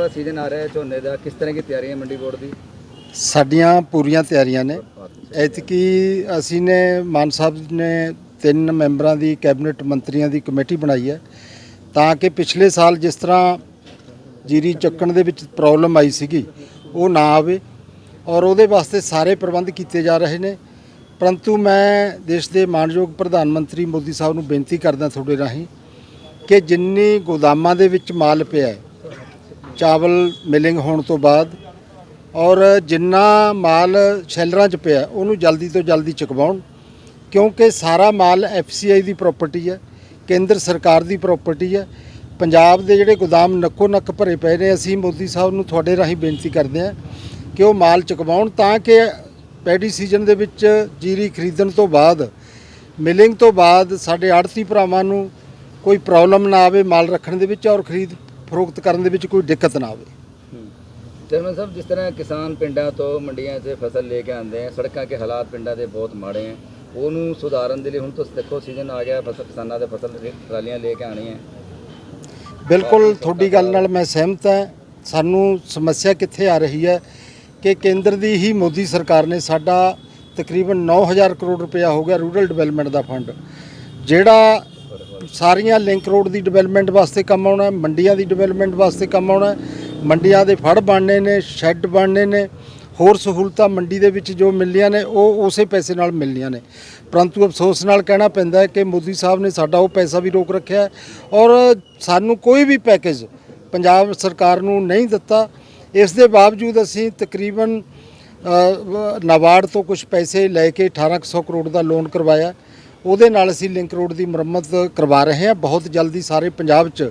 ਵਾਲਾ ਸੀਜ਼ਨ ਆ ਰਿਹਾ ਹੈ ਝੋਨੇ ਦਾ? ਕਿਸ ਤਰ੍ਹਾਂ ਦੀ ਤਿਆਰੀ ਹੈ ਮੰਡੀ ਬੋਰਡ ਦੀ? ਸਾਡੀਆਂ ਪੂਰੀਆਂ ਤਿਆਰੀਆਂ ਨੇ। ਐਤਕੀ ਅਸੀਂ ਨੇ ਮਾਨ ਸਾਹਿਬ ਨੇ ਤਿੰਨ ਮੈਂਬਰਾਂ ਦੀ ਕੈਬਨਿਟ ਮੰਤਰੀਆਂ ਦੀ ਕਮੇਟੀ ਬਣਾਈ ਹੈ ਤਾਂ ਕਿ ਪਿਛਲੇ ਸਾਲ ਜਿਸ ਤਰ੍ਹਾਂ ਜੀਰੀ ਚੱਕਣ ਦੇ ਵਿੱਚ ਪ੍ਰੋਬਲਮ ਆਈ ਸੀਗੀ ਉਹ ਨਾ ਆਵੇ ਔਰ ਉਹਦੇ ਵਾਸਤੇ ਸਾਰੇ ਪ੍ਰਬੰਧ ਕੀਤੇ ਜਾ ਰਹੇ ਨੇ। ਪਰੰਤੂ ਮੈਂ ਦੇਸ਼ ਦੇ ਮਾਨਯੋਗ ਪ੍ਰਧਾਨ ਮੰਤਰੀ ਮੋਦੀ ਸਾਹਿਬ ਨੂੰ ਬੇਨਤੀ ਕਰਦਾ ਤੁਹਾਡੇ ਰਾਹੀਂ ਕਿ ਜਿੰਨੀ ਗੋਦਾਮਾਂ ਦੇ ਵਿੱਚ ਮਾਲ ਪਿਆ ਹੈ ਚਾਵਲ ਮਿਲਿੰਗ ਹੋਣ ਤੋਂ ਬਾਅਦ ਔਰ ਜਿੰਨਾ ਮਾਲ ਸ਼ੈਲਰਾਂ 'ਚ ਪਿਆ, ਉਹਨੂੰ ਜਲਦੀ ਤੋਂ ਜਲਦੀ ਚੁਕਵਾਉਣ, ਕਿਉਂਕਿ ਸਾਰਾ ਮਾਲ ਐਫਸੀਆਈ ਦੀ ਪ੍ਰਾਪਰਟੀ ਹੈ, ਕੇਂਦਰ ਸਰਕਾਰ ਦੀ ਪ੍ਰਾਪਰਟੀ ਹੈ। ਪੰਜਾਬ ਦੇ ਜਿਹੜੇ ਗੋਦਾਮ ਨੱਕੋ ਨੱਕ ਭਰੇ ਪਏ ਨੇ, ਅਸੀਂ ਮੋਦੀ ਸਾਹਿਬ ਨੂੰ ਤੁਹਾਡੇ ਰਾਹੀਂ ਬੇਨਤੀ ਕਰਦੇ ਹਾਂ ਕਿ ਉਹ ਮਾਲ ਚੁਕਵਾਉਣ ਤਾਂ ਕਿ ਪੈਡੀ ਸੀਜ਼ਨ ਦੇ ਵਿੱਚ ਜੀਰੀ ਖਰੀਦਣ ਤੋਂ ਬਾਅਦ, ਮਿਲਿੰਗ ਤੋਂ ਬਾਅਦ ਸਾਡੇ ਆੜਤੀ ਭਰਾਵਾਂ ਨੂੰ ਕੋਈ ਪ੍ਰੋਬਲਮ ਨਾ ਆਵੇ ਮਾਲ ਰੱਖਣ ਦੇ ਵਿੱਚ ਔਰ ਖਰੀਦ ਫਰੋਖਤ ਕਰਨ ਦੇ ਵਿੱਚ ਕੋਈ ਦਿੱਕਤ ਨਾ ਆਵੇ। ਚੇਅਰਮੈਨ ਸਾਹਿਬ ਜਿਸ ਤਰ੍ਹਾਂ ਕਿਸਾਨ ਪਿੰਡਾਂ ਤੋਂ ਮੰਡੀਆਂ 'ਚ ਫਸਲ ਲੈ ਕੇ ਆਉਂਦੇ ਆ ਸੜਕਾਂ ਕੇ ਹਾਲਾਤ ਪਿੰਡਾਂ ਦੇ ਬਹੁਤ ਮਾੜੇ ਆ ਉਹਨੂੰ ਸੁਧਾਰਨ ਦੇ ਲਈ ਹੁਣ ਤੁਸੀਂ ਦੇਖੋ ਸੀਜ਼ਨ ਆ ਗਿਆ ਫਸਲ ਕਿਸਾਨਾਂ ਦੇ ਫਸਲ ਟਰਾਲੀਆਂ ਲੈ ਕੇ ਆਉਣੀਆਂ। ਬਿਲਕੁਲ ਤੁਹਾਡੀ ਗੱਲ ਨਾਲ ਮੈਂ ਸਹਿਮਤ ਹਾਂ। ਸਾਨੂੰ ਸਮੱਸਿਆ ਕਿੱਥੇ ਆ ਰਹੀ ਹੈ ਕਿ ਕੇਂਦਰ ਦੀ ਹੀ ਮੋਦੀ ਸਰਕਾਰ ਨੇ ਸਾਡਾ ਤਕਰੀਬਨ 9000 ਕਰੋੜ ਰੁਪਇਆ ਹੋ ਗਿਆ ਰੂਰਲ ਡਿਵੈਲਪਮੈਂਟ ਦਾ ਫੰਡ। ਜਿਹੜਾ ਸਾਰੀਆਂ ਲਿੰਕ ਰੋਡ ਦੀ ਡਿਵੈਲਪਮੈਂਟ ਵਾਸਤੇ ਕੰਮ ਆਉਣਾ ਮੰਡੀਆਂ ਦੀ ਡਿਵੈਲਪਮੈਂਟ ਵਾਸਤੇ ਕੰਮ ਆਉਣਾ ਮੰਡੀਆਂ ਦੇ ਫੜ ਬਣਨੇ ਨੇ, ਸ਼ੈੱਡ ਬਣਨੇ ਨੇ, ਹੋਰ ਸਹੂਲਤਾਂ ਮੰਡੀ ਦੇ ਵਿੱਚ ਜੋ ਮਿਲਣੀਆਂ ਨੇ, ਉਹ ਉਸੇ ਪੈਸੇ ਨਾਲ ਮਿਲਣੀਆਂ ਨੇ। ਪਰੰਤੂ ਅਫਸੋਸ ਨਾਲ ਕਹਿਣਾ ਪੈਂਦਾ ਹੈ ਕਿ ਮੋਦੀ ਸਾਹਿਬ ਨੇ ਸਾਡਾ ਉਹ ਪੈਸਾ ਵੀ ਰੋਕ ਰੱਖਿਆ ਔਰ ਸਾਨੂੰ ਕੋਈ ਵੀ ਪੈਕੇਜ ਪੰਜਾਬ ਸਰਕਾਰ ਨੂੰ ਨਹੀਂ ਦਿੱਤਾ। ਇਸ ਦੇ ਬਾਵਜੂਦ ਅਸੀਂ ਤਕਰੀਬਨ ਨਾਬਾਰਡ ਤੋਂ ਕੁਝ ਪੈਸੇ ਲੈ ਕੇ 1800 ਕਰੋੜ ਦਾ ਲੋਨ ਕਰਵਾਇਆ। ਉਹਦੇ ਨਾਲ ਅਸੀਂ ਲਿੰਕ ਰੋਡ ਦੀ ਮੁਰੰਮਤ ਕਰਵਾ ਰਹੇ ਹਾਂ। ਬਹੁਤ ਜਲਦੀ ਸਾਰੇ ਪੰਜਾਬ 'ਚ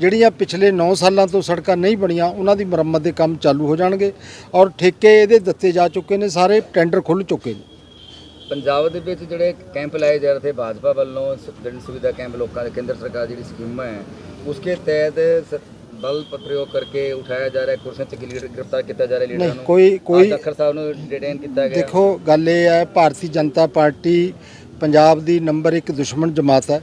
ਜਿਹੜੀਆਂ ਪਿਛਲੇ 9 ਸਾਲਾਂ ਤੋਂ ਸੜਕਾਂ ਨਹੀਂ ਬਣੀਆਂ ਉਹਨਾਂ ਦੀ ਮੁਰੰਮਤ ਦੇ ਕੰਮ ਚਾਲੂ ਹੋ ਜਾਣਗੇ ਔਰ ਠੇਕੇ ਇਹਦੇ ਦਿੱਤੇ ਜਾ ਚੁੱਕੇ ਨੇ ਸਾਰੇ ਟੈਂਡਰ ਖੁੱਲ ਚੁੱਕੇ ਨੇ। ਪੰਜਾਬ ਦੇ ਵਿੱਚ ਜਿਹੜੇ ਕੈਂਪ ਲਾਏ ਜਾ ਰਹੇ ਥੇ ਭਾਜਪਾ ਵੱਲੋਂ ਜਨ ਸੁਵਿਧਾ ਕੈਂਪ ਲੋਕਾਂ ਦੇ ਕੇਂਦਰ ਸਰਕਾਰ ਜਿਹੜੀ ਸਕੀਮਾਂ ਹੈ ਉਸਕੇ ਤਹਿਤ ਬਲ ਪ੍ਰਯੋਗ ਕਰਕੇ ਉਠਾਇਆ ਜਾ ਰਿਹਾ ਕੁਰਸੀਆਂ ਤੇ ਲੀਡਰ ਗ੍ਰਿਫਤਾਰ ਕੀਤਾ ਜਾ ਰਿਹਾ ਲੀਡਰਾਂ ਨੂੰ। ਕੋਈ ਕੋਈ ਅੱਖਰ ਸਾਹਿਬ ਨੂੰ ਡਿਟੇਨ ਕੀਤਾ ਗਿਆ। ਦੇਖੋ ਗੱਲ ਇਹ ਹੈ ਭਾਰਤੀ ਜਨਤਾ ਪਾਰਟੀ ਪੰਜਾਬ ਦੀ ਨੰਬਰ 1 ਦੁਸ਼ਮਣ ਜਮਾਤ ਹੈ।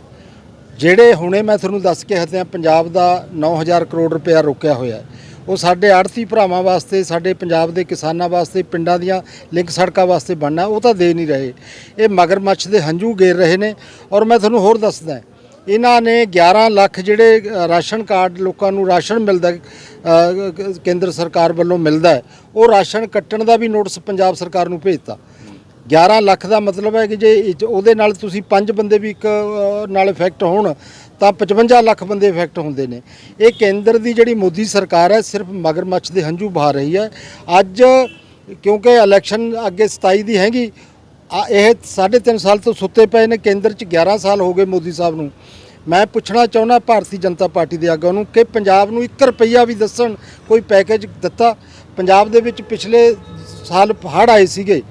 ਜਿਹੜੇ ਹੁਣੇ ਮੈਂ ਤੁਹਾਨੂੰ ਦੱਸ ਕੇ ਹਟਿਆ, ਪੰਜਾਬ ਦਾ 9000 ਕਰੋੜ ਰੁਪਇਆ ਰੋਕਿਆ ਹੋਇਆ ਉਹ ਸਾਡੇ ਆੜਤੀ ਭਰਾਵਾਂ ਵਾਸਤੇ, ਸਾਡੇ ਪੰਜਾਬ ਦੇ ਕਿਸਾਨਾਂ ਵਾਸਤੇ, ਪਿੰਡਾਂ ਦੀਆਂ ਲਿੰਕ ਸੜਕਾਂ ਵਾਸਤੇ ਬਣਨਾ ਉਹ ਤਾਂ ਦੇ ਨਹੀਂ ਰਹੇ। ਇਹ ਮਗਰਮੱਛ ਦੇ ਹੰਝੂ ਗੇਰ ਰਹੇ ਨੇ। ਔਰ ਮੈਂ ਤੁਹਾਨੂੰ ਹੋਰ ਦੱਸਦਾ ਇਹਨਾਂ ਨੇ 11 ਲੱਖ ਜਿਹੜੇ ਰਾਸ਼ਨ ਕਾਰਡ ਲੋਕਾਂ ਨੂੰ ਰਾਸ਼ਨ ਮਿਲਦਾ ਕੇਂਦਰ ਸਰਕਾਰ ਵੱਲੋਂ ਮਿਲਦਾ ਉਹ ਰਾਸ਼ਨ ਕੱਟਣ ਦਾ ਵੀ ਨੋਟਿਸ ਪੰਜਾਬ ਸਰਕਾਰ ਨੂੰ ਭੇਜਤਾ। 11 ਲੱਖ ਦਾ ਮਤਲਬ ਹੈ ਕਿ ਜੇ ਇਹ 'ਚ ਉਹਦੇ ਨਾਲ ਤੁਸੀਂ ਪੰਜ ਬੰਦੇ ਵੀ ਇੱਕ ਅ, ਨਾਲ ਇਫੈਕਟ ਹੋਣ ਤਾਂ 55 ਲੱਖ ਬੰਦੇ ਇਫੈਕਟ ਹੁੰਦੇ ਨੇ। ਇਹ ਕੇਂਦਰ ਦੀ ਜਿਹੜੀ ਮੋਦੀ ਸਰਕਾਰ ਹੈ ਸਿਰਫ ਮਗਰਮੱਛ ਦੇ ਹੰਝੂ ਬਹਾ ਰਹੀ ਹੈ। ਅੱਜ ਕਿਉਂਕਿ ਇਲੈਕਸ਼ਨ ਅੱਗੇ 27 ਦੀ ਹੈਗੀ ਆ ਇਹ 3.5 ਸਾਲ ਤੋਂ ਸੁੱਤੇ ਪਏ ਨੇ ਕੇਂਦਰ 'ਚ 11 ਸਾਲ ਹੋ ਗਏ ਮੋਦੀ ਸਾਹਿਬ ਨੂੰ। ਮੈਂ ਪੁੱਛਣਾ ਚਾਹੁੰਦਾ ਭਾਰਤੀ ਜਨਤਾ ਪਾਰਟੀ ਦੇ ਆਗੂਆਂ ਨੂੰ ਕਿ ਪੰਜਾਬ ਨੂੰ 1 ਰੁਪਈਆ ਵੀ ਦੱਸਣ ਕੋਈ ਪੈਕੇਜ ਦਿੱਤਾ? ਪੰਜਾਬ ਦੇ ਵਿੱਚ ਪਿਛਲੇ ਸਾਲ ਹੜ੍ਹ ਆਏ ਸੀਗੇ।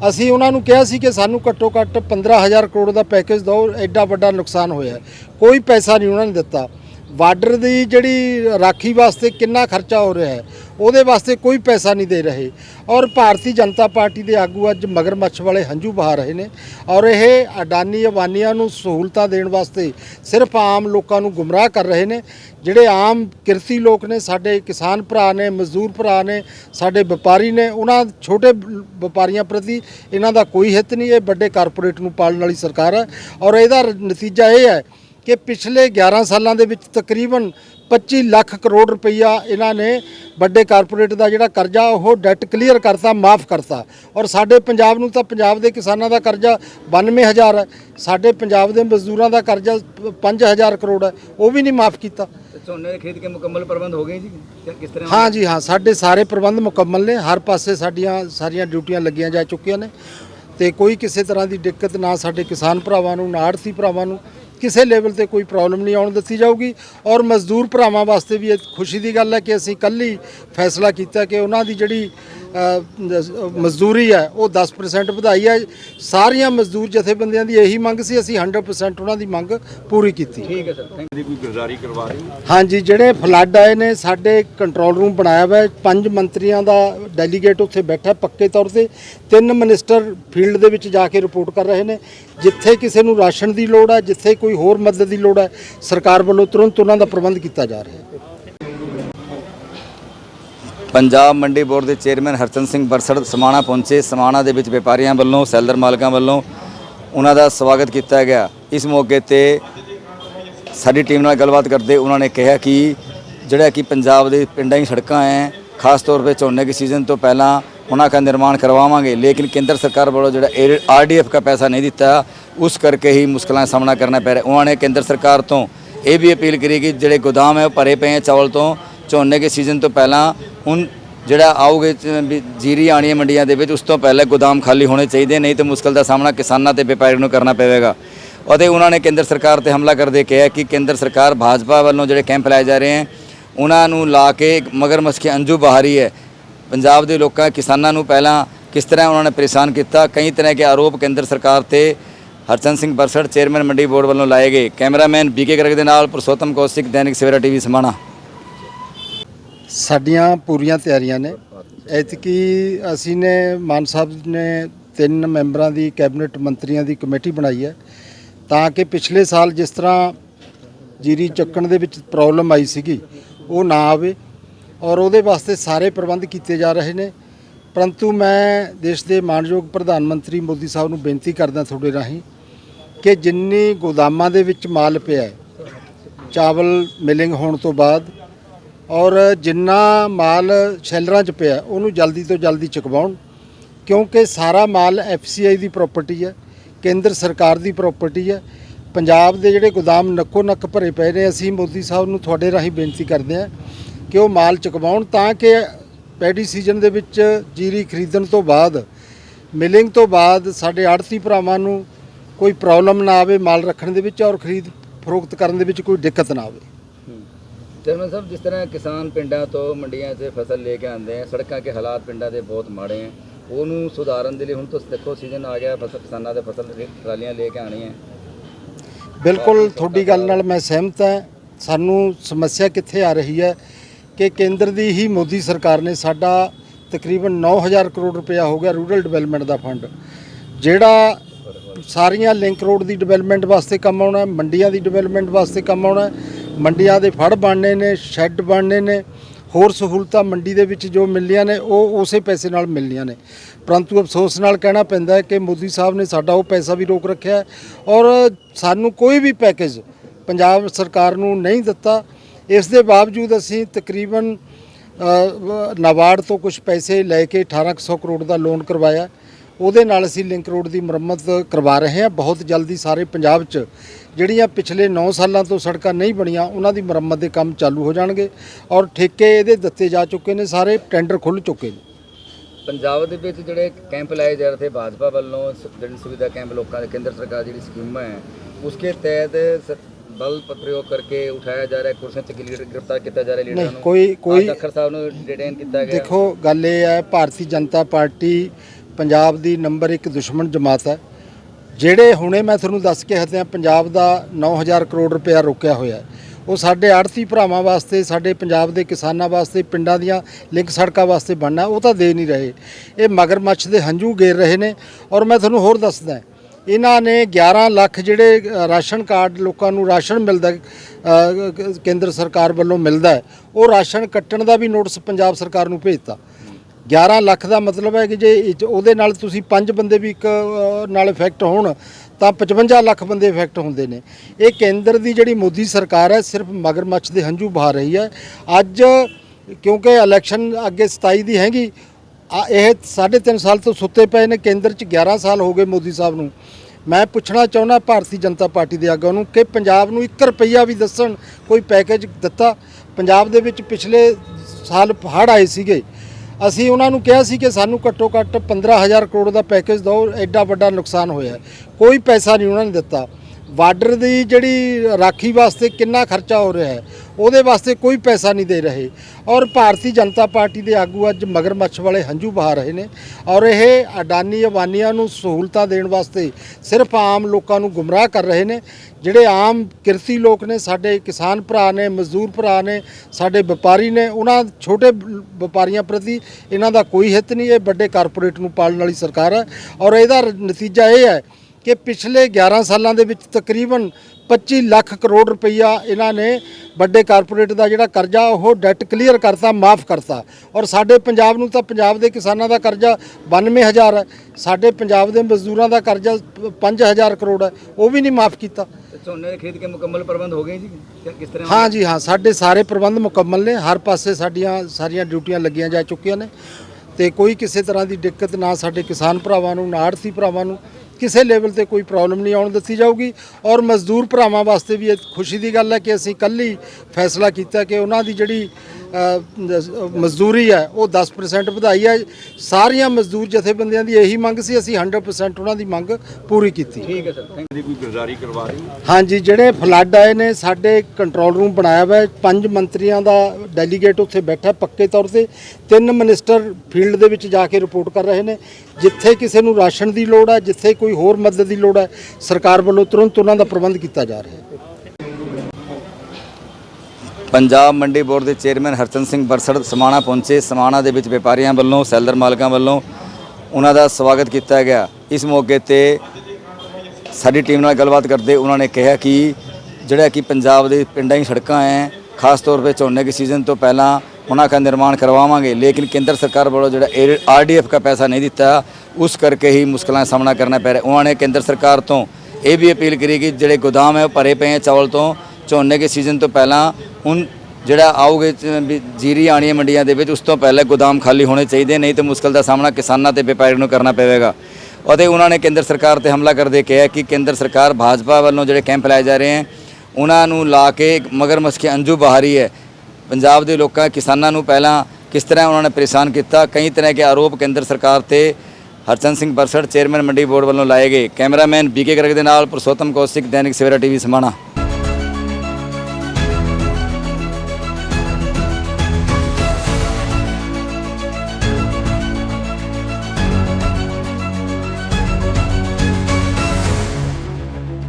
ਅਸੀਂ ਉਹਨਾਂ ਨੂੰ ਕਿਹਾ ਸੀ ਕਿ ਸਾਨੂੰ ਘੱਟੋ ਘੱਟ 15000 ਕਰੋੜ ਦਾ ਪੈਕੇਜ ਦਿਓ, ਐਡਾ ਵੱਡਾ ਨੁਕਸਾਨ ਹੋਇਆ ਕੋਈ ਪੈਸਾ ਨਹੀਂ ਉਹਨਾਂ ਨੇ ਦਿੱਤਾ। ਬਾਰਡਰ ਦੀ ਜਿਹੜੀ ਰਾਖੀ ਵਾਸਤੇ ਕਿੰਨਾ ਖਰਚਾ ਹੋ ਰਿਹਾ ਹੈ, ਉਹਦੇ ਵਾਸਤੇ ਕੋਈ ਪੈਸਾ ਨਹੀਂ ਦੇ ਰਹੇ। ਔਰ ਭਾਰਤੀ ਜਨਤਾ ਪਾਰਟੀ ਦੇ ਆਗੂ ਅੱਜ ਮਗਰਮੱਛ ਵਾਲੇ ਹੰਝੂ ਬਹਾ ਰਹੇ ਨੇ। ਔਰ ਇਹ ਅਡਾਨੀ ਅਬਾਨੀਆਂ ਨੂੰ ਸਹੂਲਤਾਂ ਦੇਣ ਵਾਸਤੇ ਸਿਰਫ ਆਮ ਲੋਕਾਂ ਨੂੰ ਗੁੰਮਰਾਹ ਕਰ ਰਹੇ ਨੇ। ਜਿਹੜੇ ਆਮ ਕਿਰਤੀ ਲੋਕ ਨੇ, ਸਾਡੇ ਕਿਸਾਨ ਭਰਾ ਨੇ, ਮਜ਼ਦੂਰ ਭਰਾ ਨੇ, ਸਾਡੇ ਵਪਾਰੀ ਨੇ, ਉਹਨਾਂ ਛੋਟੇ ਵਪਾਰੀਆਂ ਪ੍ਰਤੀ ਇਹਨਾਂ ਦਾ ਕੋਈ ਹਿੱਤ ਨਹੀਂ। ਇਹ ਵੱਡੇ ਕਾਰਪੋਰੇਟ ਨੂੰ ਪਾਲਣ ਵਾਲੀ ਸਰਕਾਰ ਹੈ। ਔਰ ਇਹਦਾ ਨਤੀਜਾ ਇਹ ਹੈ ਕਿ ਪਿਛਲੇ 11 ਸਾਲਾਂ ਦੇ ਵਿੱਚ ਤਕਰੀਬਨ 25 ਲੱਖ ਕਰੋੜ ਰੁਪਈਆ ਇਹਨਾਂ ਨੇ ਵੱਡੇ ਕਾਰਪੋਰੇਟ ਦਾ ਜਿਹੜਾ ਕਰਜ਼ਾ ਉਹ ਡੈਟ ਕਲੀਅਰ ਕਰਤਾ ਮਾਫ ਕਰਤਾ। ਔਰ ਸਾਡੇ ਪੰਜਾਬ ਨੂੰ ਤਾਂ ਪੰਜਾਬ ਦੇ ਕਿਸਾਨਾਂ ਦਾ ਕਰਜ਼ਾ 92000 ਹੈ। ਸਾਡੇ ਪੰਜਾਬ ਦੇ ਮਜ਼ਦੂਰਾਂ ਦਾ ਕਰਜ਼ਾ 5000 ਕਰੋੜ ਹੈ। ਉਹ ਵੀ ਨਹੀਂ ਮਾਫ ਕੀਤਾ। ਝੋਨੇ ਦੇ ਖਰੀਦ ਕੇ ਮੁਕੰਮਲ ਪ੍ਰਬੰਧ ਹੋ ਗਏ ਜੀ? ਕਿਸ ਤਰ੍ਹਾਂ? ਹਾਂ ਜੀ ਹਾਂ। ਸਾਡੇ ਸਾਰੇ ਪ੍ਰਬੰਧ ਮੁਕੰਮਲ ਨੇ। ਹਰ ਪਾਸੇ ਸਾਡੀਆਂ ਸਾਰੀਆਂ ਡਿਊਟੀਆਂ ਲੱਗੀਆਂ ਜਾ ਚੁੱਕੀਆਂ ਨੇ। ਤੇ ਕੋਈ ਕਿਸੇ ਤਰ੍ਹਾਂ ਦੀ ਦਿੱਕਤ ਨਾ ਸਾਡੇ ਕਿਸਾਨ ਭਰਾਵਾਂ ਨੂੰ ਨਾ ਆੜਤੀ ਭਰਾਵਾਂ ਨੂੰ। ਕਿਸੇ ਲੈਵਲ ਤੇ ਕੋਈ ਪ੍ਰੋਬਲਮ ਨਹੀਂ ਆਉਣ ਦਿੱਤੀ ਜਾਊਗੀ ਔਰ ਮਜ਼ਦੂਰ ਭਰਾਵਾਂ ਵਾਸਤੇ ਵੀ ਇਹ ਖੁਸ਼ੀ ਦੀ ਗੱਲ ਹੈ ਕਿ ਅਸੀਂ ਕੱਲ੍ਹ ਹੀ ਫੈਸਲਾ ਕੀਤਾ ਕਿ ਉਹਨਾਂ ਦੀ ਜਿਹੜੀ ਮਜ਼ਦੂਰੀ ਹੈ ਉਹ 10% ਵਧਾਈ ਹੈ। ਸਾਰੀਆਂ ਮਜ਼ਦੂਰ ਜਥੇਬੰਦੀਆਂ ਦੀ ਇਹੀ ਮੰਗ ਸੀ ਅਸੀਂ 100% ਉਹਨਾਂ ਦੀ ਮੰਗ ਪੂਰੀ ਕੀਤੀ। ਠੀਕ ਹੈ ਸਰ ਥੈਂਕ ਦੀ ਕੋਈ ਗੁਜ਼ਾਰੀ ਕਰਵਾ ਰਹੀ ਹਾਂਜੀ ਜਿਹੜੇ ਫਲੱਡ ਆਏ ਨੇ ਸਾਡੇ ਕੰਟਰੋਲ ਰੂਮ ਬਣਾਇਆ ਹੋਇਆ ਪੰਜ ਮੰਤਰੀਆਂ ਦਾ ਡੈਲੀਗੇਟ ਉੱਥੇ ਬੈਠਾ ਪੱਕੇ ਤੌਰ ਤੇ। ਤਿੰਨ ਮਿਨਿਸਟਰ ਫੀਲਡ ਦੇ ਵਿੱਚ ਜਾ ਕੇ ਰਿਪੋਰਟ ਕਰ ਰਹੇ ਨੇ। ਜਿੱਥੇ ਕਿਸੇ ਨੂੰ ਰਾਸ਼ਨ ਦੀ ਲੋੜ ਹੈ ਜਿੱਥੇ ਕੋਈ ਹੋਰ ਮਦਦ ਦੀ ਲੋੜ ਹੈ ਸਰਕਾਰ ਵੱਲੋਂ ਤੁਰੰਤ ਉਹਨਾਂ ਦਾ ਪ੍ਰਬੰਧ ਕੀਤਾ ਜਾ ਰਿਹਾ ਹੈ। ਪੰਜਾਬ ਮੰਡੀ ਬੋਰਡ ਦੇ ਚੇਅਰਮੈਨ ਹਰਚੰਦ ਸਿੰਘ ਬਰਸੜ ਸਮਾਣਾ ਪਹੁੰਚੇ। ਸਮਾਣਾ ਦੇ ਵਿੱਚ ਵਪਾਰੀਆਂ ਵੱਲੋਂ, ਸੈਲਰ ਮਾਲਕਾਂ ਵੱਲੋਂ ਉਹਨਾਂ ਦਾ ਸਵਾਗਤ ਕੀਤਾ ਗਿਆ। ਇਸ ਮੌਕੇ ਤੇ ਸਾਡੀ ਟੀਮ ਨਾਲ ਗੱਲਬਾਤ ਕਰਦੇ ਉਹਨਾਂ ਨੇ ਕਿਹਾ ਕਿ ਜਿਹੜਾ ਕਿ ਪੰਜਾਬ ਦੇ ਪਿੰਡਾਂ ਦੀ ਸੜਕਾਂ ਐ, ਖਾਸ ਤੌਰ ਤੇ ਝੋਨੇ ਦੇ ਸੀਜ਼ਨ ਤੋਂ ਪਹਿਲਾਂ ਉਹਨਾਂ ਦਾ ਨਿਰਮਾਣ ਕਰਵਾਵਾਂਗੇ, ਲੇਕਿਨ ਕੇਂਦਰ ਸਰਕਾਰ ਵੱਲੋਂ ਜਿਹੜਾ ਆਰਡੀਐਫ ਦਾ ਪੈਸਾ ਨਹੀਂ ਦਿੱਤਾ, ਉਸ ਕਰਕੇ ਹੀ ਮੁਸ਼ਕਲਾਂ ਦਾ ਸਾਹਮਣਾ ਕਰਨਾ ਪੈ ਰਿਹਾ। ਉਹਨਾਂ ਨੇ ਕੇਂਦਰ ਸਰਕਾਰ ਤੋਂ ਇਹ ਵੀ ਅਪੀਲ ਕਰੀ ਕਿ ਜਿਹੜੇ ਗੋਦਾਮ ਹੈ ਉਹ ਭਰੇ ਪਏ ਚਾਵਲ ਤੋਂ ਝੋਨੇ ਦੇ ਸੀਜ਼ਨ ਤੋਂ ਪਹਿਲਾਂ ਹੁਣ ਜਿਹੜਾ ਆਉਗੇ ਜੀਰੀ ਆਣੀ ਹੈ ਮੰਡੀਆਂ ਦੇ ਵਿੱਚ, ਉਸ ਤੋਂ ਪਹਿਲੇ ਗੋਦਾਮ ਖਾਲੀ ਹੋਣੇ ਚਾਹੀਦੇ, ਨਹੀਂ ਤਾਂ ਮੁਸ਼ਕਲ ਦਾ ਸਾਹਮਣਾ ਕਿਸਾਨਾਂ ਤੇ ਵਪਾਰੀਆਂ ਨੂੰ ਕਰਨਾ ਪਵੇਗਾ। ਅਤੇ ਉਹਨਾਂ ਨੇ ਕੇਂਦਰ ਸਰਕਾਰ ਤੇ ਹਮਲਾ ਕਰਦੇ ਕਿਹਾ ਕਿ ਕੇਂਦਰ ਸਰਕਾਰ ਭਾਜਪਾ ਵੱਲੋਂ ਜਿਹੜੇ ਕੈਂਪ ਲਾਏ ਜਾ ਰਹੇ ਹਨ ਉਹਨਾਂ ਨੂੰ ਲਾ ਕੇ ਮਗਰਮੱਛ ਕੇ ਅੰਜੂ ਬਹਾਰੀ ਹੈ। ਪੰਜਾਬ ਦੇ ਲੋਕਾਂ, ਕਿਸਾਨਾਂ ਨੂੰ ਪਹਿਲਾਂ ਕਿਸ ਤਰ੍ਹਾਂ ਉਹਨਾਂ ਨੇ ਪਰੇਸ਼ਾਨ ਕੀਤਾ? ਕਈ ਤਰ੍ਹਾਂ ਦੇ ਆਰੋਪ ਕੇਂਦਰ ਸਰਕਾਰ ਤੇ ਹਰਚੰਦ ਸਿੰਘ ਬਰਸੜ, ਚੇਅਰਮੈਨ ਮੰਡੀ ਬੋਰਡ ਵੱਲੋਂ ਲਾਏ ਗਏ। ਕੈਮਰਾਮੈਨ ਬੀਕੇ ਗਰਗ ਦੇ ਨਾਲ ਪੁਰਸ਼ੋਤਮ ਕੌਸ਼ਿਕ, ਦੈਨਿਕ ਸਵੇਰਾ ਟੀਵੀ, ਸਮਾਣਾ। ਸਾਡੀਆਂ ਪੂਰੀਆਂ ਤਿਆਰੀਆਂ ਨੇ। ਐਤਕੀ ਅਸੀਂ ਨੇ ਮਾਨ ਸਾਹਿਬ ਨੇ ਤਿੰਨ ਮੈਂਬਰਾਂ ਦੀ ਕੈਬਨਿਟ ਮੰਤਰੀਆਂ ਦੀ ਕਮੇਟੀ ਬਣਾਈ ਹੈ ਤਾਂ ਕਿ ਪਿਛਲੇ ਸਾਲ ਜਿਸ ਤਰ੍ਹਾਂ ਜੀਰੀ ਚੱਕਣ ਦੇ ਵਿੱਚ ਪ੍ਰੋਬਲਮ ਆਈ ਸੀਗੀ, ਉਹ ਨਾ ਆਵੇ ਔਰ ਉਹਦੇ ਵਾਸਤੇ ਸਾਰੇ ਪ੍ਰਬੰਧ ਕੀਤੇ ਜਾ ਰਹੇ ਨੇ। ਪਰੰਤੂ ਮੈਂ ਦੇਸ਼ ਦੇ ਮਾਨਯੋਗ ਪ੍ਰਧਾਨ ਮੰਤਰੀ ਮੋਦੀ ਸਾਹਿਬ ਨੂੰ ਬੇਨਤੀ ਕਰਦਾ ਤੁਹਾਡੇ ਰਾਹੀਂ ਕਿ ਜਿੰਨੀ ਗੋਦਾਮਾਂ ਦੇ ਵਿੱਚ ਮਾਲ ਪਿਆ ਚਾਵਲ ਮਿਲਿੰਗ ਹੋਣ ਤੋਂ ਬਾਅਦ ਔਰ ਜਿੰਨਾ ਮਾਲ ਸ਼ੈਲਰਾਂ 'ਚ ਪਿਆ, ਉਹਨੂੰ ਜਲਦੀ ਤੋਂ ਜਲਦੀ ਚੁਕਵਾਉਣ, ਕਿਉਂਕਿ ਸਾਰਾ ਮਾਲ ਐਫਸੀਆਈ ਦੀ ਪ੍ਰਾਪਰਟੀ ਹੈ, ਕੇਂਦਰ ਸਰਕਾਰ ਦੀ ਪ੍ਰਾਪਰਟੀ ਹੈ। ਪੰਜਾਬ ਦੇ ਜਿਹੜੇ ਗੋਦਾਮ ਨੱਕੋ ਨੱਕ ਭਰੇ ਪਏ ਨੇ, ਅਸੀਂ ਮੋਦੀ ਸਾਹਿਬ ਨੂੰ ਤੁਹਾਡੇ ਰਾਹੀਂ ਬੇਨਤੀ ਕਰਦੇ ਹਾਂ ਕਿ ਉਹ ਮਾਲ ਚੁਕਵਾਉਣ ਤਾਂ ਕਿ ਪੈਡੀ ਸੀਜ਼ਨ ਦੇ ਵਿੱਚ ਜੀਰੀ ਖਰੀਦਣ ਤੋਂ ਬਾਅਦ ਮਿਲਿੰਗ ਤੋਂ ਬਾਅਦ ਸਾਡੇ ਆੜਤੀ ਭਰਾਵਾਂ ਨੂੰ ਕੋਈ ਪ੍ਰੋਬਲਮ ਨਾ ਆਵੇ ਮਾਲ ਰੱਖਣ ਦੇ ਵਿੱਚ ਔਰ ਖਰੀਦ ਫਰੋਖਤ ਕਰਨ ਦੇ ਵਿੱਚ ਕੋਈ ਦਿੱਕਤ ਨਾ ਆਵੇ। ਚੇਅਰਮੈਨ ਸਾਹਿਬ, ਜਿਸ ਤਰ੍ਹਾਂ ਕਿਸਾਨ ਪਿੰਡਾਂ ਤੋਂ ਮੰਡੀਆਂ 'ਚ ਫਸਲ ਲੈ ਕੇ ਆਉਂਦੇ ਆ, ਸੜਕਾਂ ਕੇ ਹਾਲਾਤ ਪਿੰਡਾਂ ਦੇ ਬਹੁਤ ਮਾੜੇ ਆ, ਉਹਨੂੰ ਸੁਧਾਰਨ ਦੇ ਲਈ ਹੁਣ ਤੋਂ ਦੇਖੋ, ਸੀਜ਼ਨ ਆ ਗਿਆ, ਫਸਲ, ਕਿਸਾਨਾਂ ਦੇ ਫਸਲ ਟਰਾਲੀਆਂ ਲੈ ਕੇ ਆਉਣੀਆਂ। ਬਿਲਕੁਲ, ਤੁਹਾਡੀ ਗੱਲ ਨਾਲ ਮੈਂ ਸਹਿਮਤ ਹਾਂ। ਸਾਨੂੰ ਸਮੱਸਿਆ ਕਿੱਥੇ ਆ ਰਹੀ ਹੈ ਕਿ ਕੇਂਦਰ ਦੀ ਹੀ ਮੋਦੀ ਸਰਕਾਰ ਨੇ ਸਾਡਾ ਤਕਰੀਬਨ 9000 ਕਰੋੜ ਰੁਪਇਆ ਹੋ ਗਿਆ ਰੂਰਲ ਡਿਵੈਲਪਮੈਂਟ ਦਾ ਫੰਡ। ਜਿਹੜਾ ਸਾਰੀਆਂ ਲਿੰਕ ਰੋਡ ਦੀ ਡਿਵੈਲਪਮੈਂਟ ਵਾਸਤੇ ਕੰਮ ਆਉਣਾ, ਮੰਡੀਆਂ ਦੀ ਡਿਵੈਲਪਮੈਂਟ ਵਾਸਤੇ ਕੰਮ ਆਉਣਾ ਮੰਡੀਆਂ ਦੇ ਫੜ ਬਣਨੇ ਨੇ, ਸ਼ੈੱਡ ਬਣਨੇ ਨੇ, ਹੋਰ ਸਹੂਲਤਾਂ ਮੰਡੀ ਦੇ ਵਿੱਚ ਜੋ ਮਿਲਣੀਆਂ ਨੇ, ਉਹ ਉਸੇ ਪੈਸੇ ਨਾਲ ਮਿਲਣੀਆਂ ਨੇ। ਪਰੰਤੂ ਅਫਸੋਸ ਨਾਲ ਕਹਿਣਾ ਪੈਂਦਾ ਹੈ ਕਿ ਮੋਦੀ ਸਾਹਿਬ ਨੇ ਸਾਡਾ ਉਹ ਪੈਸਾ ਵੀ ਰੋਕ ਰੱਖਿਆ ਔਰ ਸਾਨੂੰ ਕੋਈ ਵੀ ਪੈਕੇਜ ਪੰਜਾਬ ਸਰਕਾਰ ਨੂੰ ਨਹੀਂ ਦਿੱਤਾ। ਇਸ ਦੇ ਬਾਵਜੂਦ ਅਸੀਂ ਤਕਰੀਬਨ ਨਾਬਾਰਡ ਤੋਂ ਕੁਝ ਪੈਸੇ ਲੈ ਕੇ 1800 ਕਰੋੜ ਦਾ ਲੋਨ ਕਰਵਾਇਆ। ਉਹਦੇ ਨਾਲ ਅਸੀਂ ਲਿੰਕ ਰੋਡ ਦੀ ਮੁਰੰਮਤ ਕਰਵਾ ਰਹੇ ਹਾਂ। ਬਹੁਤ ਜਲਦੀ ਸਾਰੇ ਪੰਜਾਬ 'ਚ ਜਿਹੜੀਆਂ ਪਿਛਲੇ 9 ਸਾਲਾਂ ਤੋਂ ਸੜਕਾਂ ਨਹੀਂ ਬਣੀਆਂ ਉਹਨਾਂ ਦੀ ਮੁਰੰਮਤ ਦੇ ਕੰਮ ਚਾਲੂ ਹੋ ਜਾਣਗੇ ਔਰ ਠੇਕੇ ਇਹਦੇ ਦਿੱਤੇ ਜਾ ਚੁੱਕੇ ਨੇ ਸਾਰੇ ਟੈਂਡਰ ਖੁੱਲ ਚੁੱਕੇ ਨੇ। ਪੰਜਾਬ ਦੇ ਵਿੱਚ ਜਿਹੜੇ ਕੈਂਪ ਲਾਏ ਜਾ ਰਹੇ ਥੇ ਭਾਜਪਾ ਵੱਲੋਂ ਜਿਹੜੀ ਸੁਵਿਧਾ ਕੈਂਪ ਲੋਕਾਂ ਦੇ ਕੇਂਦਰ ਸਰਕਾਰ ਜਿਹੜੀ ਸਕੀਮਾਂ ਹੈ ਉਸਕੇ ਤਹਿਤ ਬਲ ਪ੍ਰਯੋਗ ਕਰਕੇ ਉਠਾਇਆ ਜਾ ਰਿਹਾ ਕੁਰਸੀਆਂ ਤੇ ਲੀਡਰ ਗ੍ਰਿਫਤਾਰ ਕੀਤਾ ਜਾ ਰਿਹਾ ਲੀਡਰਾਂ ਨੂੰ। ਕੋਈ ਕੋਈ ਅੱਖਰ ਸਾਹਿਬ ਨੂੰ ਡਿਟੇਨ ਕੀਤਾ ਗਿਆ। ਦੇਖੋ ਗੱਲ ਇਹ ਹੈ ਭਾਰਤੀ ਜਨਤਾ ਪਾਰਟੀ ਪੰਜਾਬ ਦੀ ਨੰਬਰ 1 ਦੁਸ਼ਮਣ ਜਮਾਤ ਹੈ। ਜਿਹੜੇ ਹੁਣੇ ਮੈਂ ਤੁਹਾਨੂੰ ਦੱਸ ਕੇ ਹਟਿਆ, ਪੰਜਾਬ ਦਾ 9000 ਕਰੋੜ ਰੁਪਇਆ ਰੋਕਿਆ ਹੋਇਆ ਉਹ ਸਾਡੇ ਆੜਤੀ ਭਰਾਵਾਂ ਵਾਸਤੇ, ਸਾਡੇ ਪੰਜਾਬ ਦੇ ਕਿਸਾਨਾਂ ਵਾਸਤੇ, ਪਿੰਡਾਂ ਦੀਆਂ ਲਿੰਕ ਸੜਕਾਂ ਵਾਸਤੇ ਬਣਨਾ ਉਹ ਤਾਂ ਦੇ ਨਹੀਂ ਰਹੇ। ਇਹ ਮਗਰਮੱਛ ਦੇ ਹੰਝੂ ਗੇਰ ਰਹੇ ਨੇ। ਔਰ ਮੈਂ ਤੁਹਾਨੂੰ ਹੋਰ ਦੱਸਦਾ ਇਹਨਾਂ ਨੇ 11 ਲੱਖ ਜਿਹੜੇ ਰਾਸ਼ਨ ਕਾਰਡ ਲੋਕਾਂ ਨੂੰ ਰਾਸ਼ਨ ਮਿਲਦਾ ਕੇਂਦਰ ਸਰਕਾਰ ਵੱਲੋਂ ਮਿਲਦਾ ਉਹ ਰਾਸ਼ਨ ਕੱਟਣ ਦਾ ਵੀ ਨੋਟਿਸ ਪੰਜਾਬ ਸਰਕਾਰ ਨੂੰ ਭੇਜਤਾ। 11 ਲੱਖ ਦਾ ਮਤਲਬ ਹੈ ਕਿ ਜੇ ਇਹ 'ਚ ਉਹਦੇ ਨਾਲ ਤੁਸੀਂ ਪੰਜ ਬੰਦੇ ਵੀ ਇੱਕ ਅ, ਨਾਲ ਇਫੈਕਟ ਹੋਣ ਤਾਂ 55 ਲੱਖ ਬੰਦੇ ਇਫੈਕਟ ਹੁੰਦੇ ਨੇ। ਇਹ ਕੇਂਦਰ ਦੀ ਜਿਹੜੀ ਮੋਦੀ ਸਰਕਾਰ ਹੈ ਸਿਰਫ ਮਗਰਮੱਛ ਦੇ ਹੰਝੂ ਬਹਾ ਰਹੀ ਹੈ। ਅੱਜ ਕਿਉਂਕਿ ਇਲੈਕਸ਼ਨ ਅੱਗੇ 27 ਦੀ ਹੈਗੀ ਆ ਇਹ 3.5 ਸਾਲ ਤੋਂ ਸੁੱਤੇ ਪਏ ਨੇ ਕੇਂਦਰ 'ਚ 11 ਸਾਲ ਹੋ ਗਏ ਮੋਦੀ ਸਾਹਿਬ ਨੂੰ। ਮੈਂ ਪੁੱਛਣਾ ਚਾਹੁੰਦਾ ਭਾਰਤੀ ਜਨਤਾ ਪਾਰਟੀ ਦੇ ਆਗੂਆਂ ਨੂੰ ਕਿ ਪੰਜਾਬ ਨੂੰ 1 ਰੁਪਈਆ ਵੀ ਦੱਸਣ ਕੋਈ ਪੈਕੇਜ ਦਿੱਤਾ? ਪੰਜਾਬ ਦੇ ਵਿੱਚ ਪਿਛਲੇ ਸਾਲ ਹੜ੍ਹ ਆਏ ਸੀਗੇ। ਅਸੀਂ ਉਹਨਾਂ ਨੂੰ ਕਿਹਾ ਸੀ ਕਿ ਸਾਨੂੰ ਘੱਟੋ ਘੱਟ 15000 ਕਰੋੜ ਦਾ ਪੈਕੇਜ ਦਿਓ, ਐਡਾ ਵੱਡਾ ਨੁਕਸਾਨ ਹੋਇਆ ਕੋਈ ਪੈਸਾ ਨਹੀਂ ਉਹਨਾਂ ਨੇ ਦਿੱਤਾ। ਬਾਰਡਰ ਦੀ ਜਿਹੜੀ ਰਾਖੀ ਵਾਸਤੇ ਕਿੰਨਾ ਖਰਚਾ ਹੋ ਰਿਹਾ ਹੈ, ਉਹਦੇ ਵਾਸਤੇ ਕੋਈ ਪੈਸਾ ਨਹੀਂ ਦੇ ਰਹੇ। ਔਰ ਭਾਰਤੀ ਜਨਤਾ ਪਾਰਟੀ ਦੇ ਆਗੂ ਅੱਜ ਮਗਰਮੱਛ ਵਾਲੇ ਹੰਝੂ ਬਹਾ ਰਹੇ ਨੇ। ਔਰ ਇਹ ਅਡਾਨੀ ਅਵਾਨੀਆਂ ਨੂੰ ਸਹੂਲਤਾਂ ਦੇਣ ਵਾਸਤੇ ਸਿਰਫ ਆਮ ਲੋਕਾਂ ਨੂੰ ਗੁੰਮਰਾਹ ਕਰ ਰਹੇ ਨੇ। ਜਿਹੜੇ ਆਮ ਕਿਰਤੀ ਲੋਕ ਨੇ, ਸਾਡੇ ਕਿਸਾਨ ਭਰਾ ਨੇ, ਮਜ਼ਦੂਰ ਭਰਾ ਨੇ, ਸਾਡੇ ਵਪਾਰੀ ਨੇ, ਉਹਨਾਂ ਛੋਟੇ ਵਪਾਰੀਆਂ ਪ੍ਰਤੀ ਇਹਨਾਂ ਦਾ ਕੋਈ ਹਿੱਤ ਨਹੀਂ। ਇਹ ਵੱਡੇ ਕਾਰਪੋਰੇਟ ਨੂੰ ਪਾਲਣ ਵਾਲੀ ਸਰਕਾਰ ਹੈ। ਔਰ ਇਹਦਾ ਨਤੀਜਾ ਇਹ ਹੈ ਕਿ ਪਿਛਲੇ 11 ਸਾਲਾਂ ਦੇ ਵਿੱਚ ਤਕਰੀਬਨ 25 ਲੱਖ ਕਰੋੜ ਰੁਪਈਆ ਇਹਨਾਂ ਨੇ ਵੱਡੇ ਕਾਰਪੋਰੇਟ ਦਾ ਜਿਹੜਾ ਕਰਜ਼ਾ ਉਹ ਡੈਟ ਕਲੀਅਰ ਕਰਤਾ ਮਾਫ ਕਰਤਾ। ਔਰ ਸਾਡੇ ਪੰਜਾਬ ਨੂੰ ਤਾਂ ਪੰਜਾਬ ਦੇ ਕਿਸਾਨਾਂ ਦਾ ਕਰਜ਼ਾ 92000 ਹੈ। ਸਾਡੇ ਪੰਜਾਬ ਦੇ ਮਜ਼ਦੂਰਾਂ ਦਾ ਕਰਜ਼ਾ 5000 ਕਰੋੜ ਹੈ। ਉਹ ਵੀ ਨਹੀਂ ਮਾਫ ਕੀਤਾ। ਝੋਨੇ ਦੇ ਖਰੀਦ ਕੇ ਮੁਕੰਮਲ ਪ੍ਰਬੰਧ ਹੋ ਗਏ ਜੀ? ਕਿਸ ਤਰ੍ਹਾਂ? ਹਾਂ ਜੀ ਹਾਂ। ਸਾਡੇ ਸਾਰੇ ਪ੍ਰਬੰਧ ਮੁਕੰਮਲ ਨੇ। ਹਰ ਪਾਸੇ ਸਾਡੀਆਂ ਸਾਰੀਆਂ ਡਿਊਟੀਆਂ ਲੱਗੀਆਂ ਜਾ ਚੁੱਕੀਆਂ ਨੇ। ਤੇ ਕੋਈ ਕਿਸੇ ਤਰ੍ਹਾਂ ਦੀ ਦਿੱਕਤ ਨਾ ਸਾਡੇ ਕਿਸਾਨ ਭਰਾਵਾਂ ਨੂੰ ਨਾ ਆੜਤੀ ਭਰਾਵਾਂ ਨੂੰ। ਕਿਸੇ ਲੈਵਲ ਤੇ ਕੋਈ ਪ੍ਰੋਬਲਮ ਨਹੀਂ ਆਉਣ ਦਿੱਤੀ ਜਾਊਗੀ ਔਰ ਮਜ਼ਦੂਰ ਭਰਾਵਾਂ ਵਾਸਤੇ ਵੀ ਇਹ ਖੁਸ਼ੀ ਦੀ ਗੱਲ ਹੈ ਕਿ ਅਸੀਂ ਕੱਲ੍ਹ ਹੀ ਫੈਸਲਾ ਕੀਤਾ ਕਿ ਉਹਨਾਂ ਦੀ ਜਿਹੜੀ ਮਜ਼ਦੂਰੀ ਹੈ ਉਹ 10% ਵਧਾਈ ਹੈ। ਸਾਰੀਆਂ ਮਜ਼ਦੂਰ ਜਥੇਬੰਦੀਆਂ ਦੀ ਇਹੀ ਮੰਗ ਸੀ ਅਸੀਂ 100% ਉਹਨਾਂ ਦੀ ਮੰਗ ਪੂਰੀ ਕੀਤੀ। ਠੀਕ ਹੈ ਸਰ ਥੈਂਕ ਦੀ ਕੋਈ ਗਰਦਾਰੀ ਕਰਵਾ ਰਹੀ ਹਾਂਜੀ ਜਿਹੜੇ ਫਲੱਡ ਆਏ ਨੇ ਸਾਡੇ ਕੰਟਰੋਲ ਰੂਮ ਬਣਾਇਆ ਹੋਇਆ ਪੰਜ ਮੰਤਰੀਆਂ ਦਾ ਡੈਲੀਗੇਟ ਉੱਥੇ ਬੈਠਾ ਪੱਕੇ ਤੌਰ ਤੇ। ਤਿੰਨ ਮਿਨਿਸਟਰ ਫੀਲਡ ਦੇ ਵਿੱਚ ਜਾ ਕੇ ਰਿਪੋਰਟ ਕਰ ਰਹੇ ਨੇ। ਜਿੱਥੇ ਕਿਸੇ ਨੂੰ ਰਾਸ਼ਨ ਦੀ ਲੋੜ ਹੈ ਜਿੱਥੇ ਕੋਈ ਹੋਰ ਮਦਦ ਦੀ ਲੋੜ ਹੈ ਸਰਕਾਰ ਵੱਲੋਂ ਤੁਰੰਤ ਉਹਨਾਂ ਦਾ ਪ੍ਰਬੰਧ ਕੀਤਾ ਜਾ ਰਿਹਾ ਹੈ। ਪੰਜਾਬ ਮੰਡੀ ਬੋਰਡ ਦੇ ਚੇਅਰਮੈਨ ਹਰਚੰਦ ਸਿੰਘ ਬਰਸੜ ਸਮਾਣਾ ਪਹੁੰਚੇ। ਸਮਾਣਾ ਦੇ ਵਿੱਚ ਵਪਾਰੀਆਂ ਵੱਲੋਂ, ਸੈਲਰ ਮਾਲਕਾਂ ਵੱਲੋਂ ਉਹਨਾਂ ਦਾ ਸਵਾਗਤ ਕੀਤਾ ਗਿਆ। ਇਸ ਮੌਕੇ ਤੇ ਸਾਡੀ ਟੀਮ ਨਾਲ ਗੱਲਬਾਤ ਕਰਦੇ ਉਹਨਾਂ ਨੇ ਕਿਹਾ ਕਿ ਜਿਹੜਾ ਕਿ ਪੰਜਾਬ ਦੇ ਪਿੰਡਾਂ ਦੀ ਸੜਕਾਂ ਐ, ਖਾਸ ਤੌਰ 'ਤੇ ਝੋਨੇ ਦੇ ਸੀਜ਼ਨ ਤੋਂ ਪਹਿਲਾਂ ਉਹਨਾਂ ਦਾ ਨਿਰਮਾਣ ਕਰਵਾਵਾਂਗੇ, ਲੇਕਿਨ ਕੇਂਦਰ ਸਰਕਾਰ ਵੱਲੋਂ ਜਿਹੜਾ ਆਰਡੀਐਫ ਦਾ ਪੈਸਾ ਨਹੀਂ ਦਿੱਤਾ, ਉਸ ਕਰਕੇ ਹੀ ਮੁਸ਼ਕਲਾਂ ਦਾ ਸਾਹਮਣਾ ਕਰਨਾ ਪੈ ਰਿਹਾ। ਉਹਨਾਂ ਨੇ ਕੇਂਦਰ ਸਰਕਾਰ ਤੋਂ ਇਹ ਵੀ ਅਪੀਲ ਕਰੀ ਕਿ ਜਿਹੜੇ ਗੋਦਾਮ ਹੈ ਉਹ ਭਰੇ ਪਏ ਚੌਲ ਤੋਂ। ਝੋਨੇ ਦੇ ਸੀਜ਼ਨ ਤੋਂ ਪਹਿਲਾਂ ਹੁਣ ਜਿਹੜਾ ਆਉਗੇ ਜੀਰੀ ਆਣੀ ਹੈ ਮੰਡੀਆਂ ਦੇ ਵਿੱਚ, ਉਸ ਤੋਂ ਪਹਿਲਾਂ ਗੋਦਾਮ ਖਾਲੀ ਹੋਣੇ ਚਾਹੀਦੇ, ਨਹੀਂ ਤਾਂ ਮੁਸ਼ਕਲ ਦਾ ਸਾਹਮਣਾ ਕਿਸਾਨਾਂ ਤੇ ਵਪਾਰੀਆਂ ਨੂੰ ਕਰਨਾ ਪਵੇਗਾ। ਅਤੇ ਉਹਨਾਂ ਨੇ ਕੇਂਦਰ ਸਰਕਾਰ ਤੇ ਹਮਲਾ ਕਰਦੇ ਕਿਹਾ ਕਿ ਕੇਂਦਰ ਸਰਕਾਰ ਭਾਜਪਾ ਵੱਲੋਂ ਜਿਹੜੇ ਕੈਂਪ ਲਾਏ ਜਾ ਰਹੇ ਹਨ ਉਹਨਾਂ ਨੂੰ ਲਾ ਕੇ ਇੱਕ ਮਗਰਮੱਛ ਕੇ ਅੰਜੂ ਬਹਾਰੀ ਹੈ। ਪੰਜਾਬ ਦੇ ਲੋਕਾਂ, ਕਿਸਾਨਾਂ ਨੂੰ ਪਹਿਲਾਂ ਕਿਸ ਤਰ੍ਹਾਂ ਉਹਨਾਂ ਨੇ ਪਰੇਸ਼ਾਨ ਕੀਤਾ? ਕਈ ਤਰ੍ਹਾਂ ਦੇ ਆਰੋਪ ਕੇਂਦਰ ਸਰਕਾਰ ਤੇ ਹਰਚੰਦ ਸਿੰਘ ਬਰਸੜ, ਚੇਅਰਮੈਨ ਮੰਡੀ ਬੋਰਡ ਵੱਲੋਂ ਲਾਏ ਗਏ। ਕੈਮਰਾਮੈਨ ਬੀਕੇ ਗਰਗ ਦੇ ਨਾਲ ਪੁਰਸ਼ੋਤਮ ਕੌਸ਼ਿਕ, ਦੈਨਿਕ ਸਵੇਰਾ ਟੀਵੀ, ਸਮਾਣਾ।